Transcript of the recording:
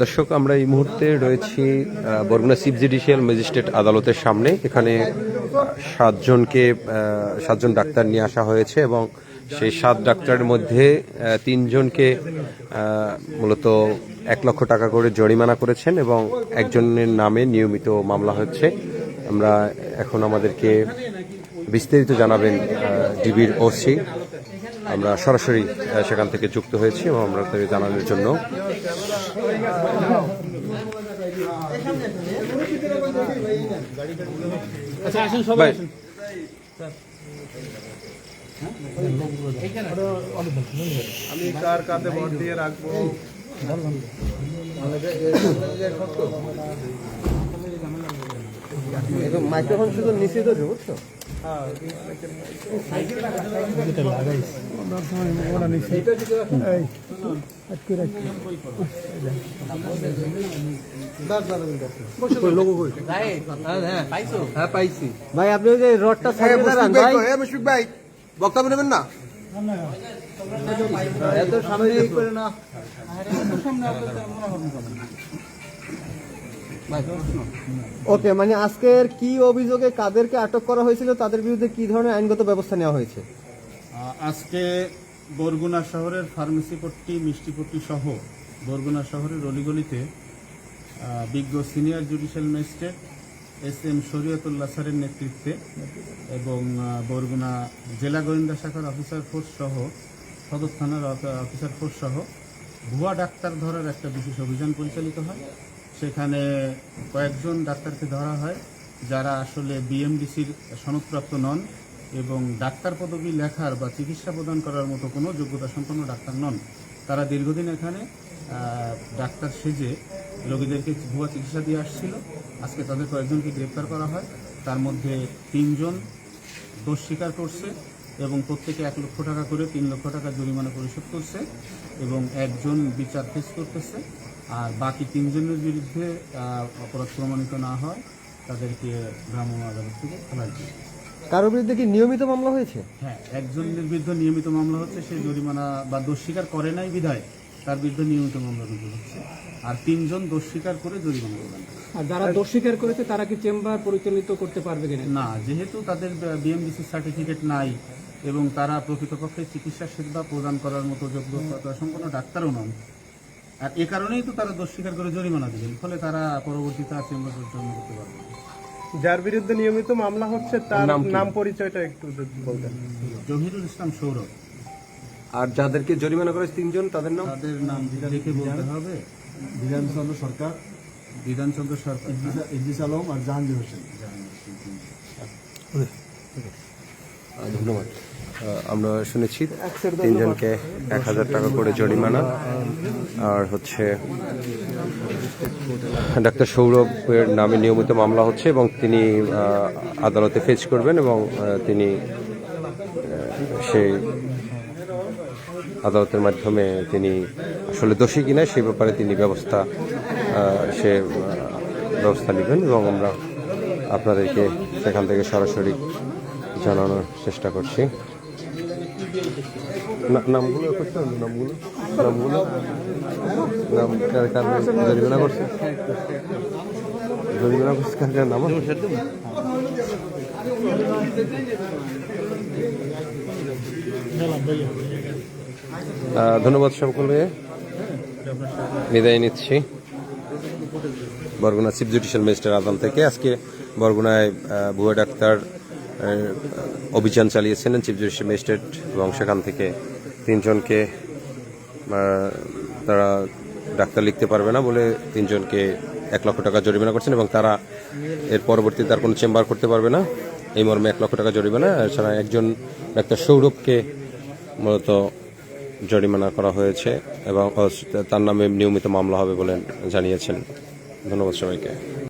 দর্শক, আমরা এই মুহূর্তে রয়েছি বরগুনা চিফ জুডিশিয়াল ম্যাজিস্ট্রেট আদালতের সামনে। এখানে সাতজনকে সাতজন ডাক্তার নিয়ে আসা হয়েছে এবং সেই সাত ডাক্তারের মধ্যে তিনজনকে মূলত এক লক্ষ টাকা করে জরিমানা করেছেন এবং একজনের নামে নিয়মিত মামলা হচ্ছে। আমরা এখন আমাদেরকে বিস্তারিত জানাবেন ডিবির ওসি। আমরা সরাসরি সেখান থেকে যুক্ত হয়েছি এবং আমরা জানানোর জন্য আচ্ছা আসেন সবাই ভাই, আমি কার কাঁধে ভর দিয়ে রাখব? মাইক্রোফোন শুধু নিচে তো বুঝছ? হ্যাঁ পাইছি ভাই আপনি ওই যে রডটা দাঁড়ান ভাই বক্তব্য নেবেন না? এত সামনে করে না। ওকে মানে আজকের কি অভিযোগে কাদেরকে আটক করা হয়েছিল, তাদের বিরুদ্ধে কি ধরনের আইনগত ব্যবস্থা নেওয়া হয়েছে? আজকে বরগুনা শহরের ফার্মেসি পট্টি মিষ্টিপট্টি সহ বরগুনা শহরের অলিগলিতে বিজ্ঞ senior judicial magistrate S M Shariatullah স্যারের নেতৃত্বে এবং বরগুনা জেলা গোয়েন্দা শাখার অফিসার ফোর্স সহ, সদর থানার অফিসার ফোর্স সহ, ভুয়া ডাক্তার ধরার একটা বিশেষ অভিযান পরিচালিত হয়। সেখানে কয়েকজন ডাক্তারকে ধরা হয়, যারা আসলে বিএমডিসির সনদপ্রাপ্ত নন এবং ডাক্তার পদবি লেখার বা চিকিৎসা প্রদান করার মতো কোনো যোগ্যতা সম্পন্ন ডাক্তার নন। তারা দীর্ঘদিন এখানে ডাক্তার সেজে রোগীদেরকে ভুয়া চিকিৎসা দিয়ে আসছিল। আজকে তাদের কয়েকজনকে গ্রেপ্তার করা হয়। তার মধ্যে তিনজন দোষ স্বীকার করছে এবং প্রত্যেকে এক লক্ষ টাকা করে তিন লক্ষ টাকা জরিমানা পরিশোধ করছে এবং একজন বিচার ফেস করতেছে। আর বাকি তিনজনের বিরুদ্ধে আহ, অপরাধ প্রমাণিত না হয় তাদেরকে ভ্রাম্যমাণ আদালত থেকে খালাস দিয়ে কারোর বিরুদ্ধে কি নিয়মিত মামলা হয়েছে? হ্যাঁ একজনের বিরুদ্ধে নিয়মিত মামলা হচ্ছে সে জরিমানা বা দোষ স্বীকার করে নাই বিধায় তার বিরুদ্ধে নিয়মিত মামলা রুজু হচ্ছে। আর তিনজন দোষ স্বীকার করে জরিমানা প্রদান করে আর যারা দোষ স্বীকার করেছে তারা কি চেম্বার পরিচালিত করতে পারবে কিনা? না যেহেতু তাদের বিএমডিসি সার্টিফিকেট নাই এবং তারা প্রকৃতপক্ষে চিকিৎসা সেবা প্রদান করার মতো যোগ্যতা সম্পন্ন ডাক্তারও নন আর এ কারণেই তো তারা দোষ স্বীকার করে জরিমানা দিবেন ফলে তারা পরবর্তীতে আর চেম্বার পরিচালনা করতে পারবে না। যার বিরুদ্ধে নিয়মিত মামলা হচ্ছে তার নাম পরিচয়টা একটু যদি বলতেন। জহিরুল ইসলাম সৌরভ। আর যাদেরকে জরিমানা করেছে তিনজন তাদের নাম? তাদের নাম দেখে বলতে হবে। বিধানচন্দ্র সরকার বিধানচন্দ্র সরকার? ইদ্রিস আলম আর জাহাঙ্গীর হোসেন। আহ, ধন্যবাদ। আমরা শুনেছি তিনজনকে এক হাজার টাকা করে জরিমানা। আর হচ্ছে ডাক্তার সৌরভের নামে নিয়মিত মামলা হচ্ছে এবং তিনি আদালতে ফেচ করবেন এবং তিনি সেই আদালতের মাধ্যমে তিনি আসলে দোষী কিনা সেই ব্যাপারে তিনি ব্যবস্থা সে ব্যবস্থা নেবেন এবং আমরা আপনাদেরকে সেখান থেকে সরাসরি জানানোর চেষ্টা করছি। নামগুলো হবে নামগুলো নামগুলো। নাম কার কার জরিমানা করছে। জরিমানা করছে, কার কার নাম ধন্যবাদ সকলে। বিদায় নিচ্ছি। বরগুনা চিফ জুডিশিয়াল ম্যাজিস্ট্রেট আদালত থেকে। আজকে বরগুনায় ভুয়া ডাক্তার অভিযান চালিয়েছিলেন চিফ জুডিশিয়াল ম্যাজিস্ট্রেট এবং সেখান থেকে তিনজনকে তারা ডাক্তার লিখতে পারবে না বলে তিনজনকে এক লক্ষ টাকা জরিমানা করছেন এবং তারা এর পরবর্তীতে তার কোনো চেম্বার করতে পারবে না। এই মর্মে এক লক্ষ টাকা জরিমানা, এছাড়া একজন ডাক্তার সৌরভকে মূলত জরিমানা করা হয়েছে এবং তার নামে নিয়মিত মামলা হবে বলে জানিয়েছেন। ধন্যবাদ সবাইকে।